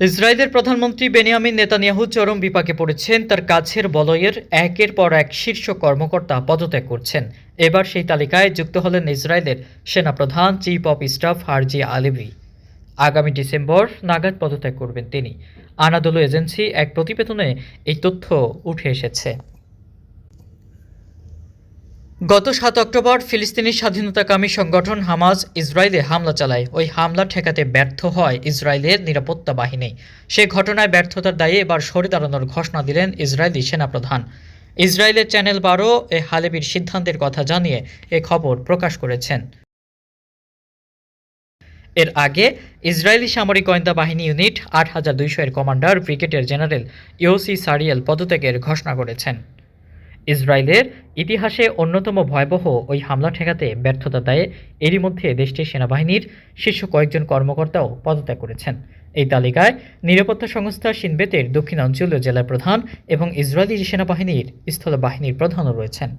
ইসরায়েলের প্রধানমন্ত্রী Benjamin Netanyahu চরম বিপাকে পড়েছেন। তার কাছের বলয়ের একের পর এক শীর্ষ কর্মকর্তা পদত্যাগ করছেন। এবার সেই তালিকায় যুক্ত হলেন ইসরায়েলের সেনাপ্রধান, chief of staff Herzi Halevi. আগামী ডিসেম্বর নাগাদ পদত্যাগ করবেন তিনি। আনাদলু এজেন্সি এক প্রতিবেদনে এই তথ্য উঠে এসেছে। গত সাত অক্টোবর ফিলিস্তিনি স্বাধীনতাকামী সংগঠন হামাজ ইসরায়েলে হামলা চালায়। ওই হামলা ঠেকাতে ব্যর্থ হয় ইসরায়েলের নিরাপত্তা বাহিনী। সে ঘটনায় ব্যর্থতার দায়ে এবার সরে দাঁড়ানোর ঘোষণা দিলেন ইসরায়েলি সেনাপ্রধান। ইসরায়েলের চ্যানেল বারো এ হালেবির সিদ্ধান্তের কথা জানিয়ে এ খবর প্রকাশ করেছেন। এর আগে ইসরায়েলি সামরিক গোয়েন্দা বাহিনী ইউনিট আট হাজার দুইশো এর commander brigadier general Yossi Sariel পদত্যাগের ঘোষণা করেছেন। ইসরায়েলের ইতিহাসে অন্যতম ভয়াবহ ওই হামলা ঠেকাতে ব্যর্থতা দেয় এরই মধ্যে দেশটির সেনাবাহিনীর শীর্ষ কয়েকজন কর্মকর্তাও পদত্যাগ করেছেন। এই তালিকায় নিরাপত্তা সংস্থা সিনবেতের দক্ষিণাঞ্চলীয় জেলার প্রধান এবং ইসরায়েলি সেনাবাহিনীর স্থলবাহিনীর প্রধানও রয়েছেন।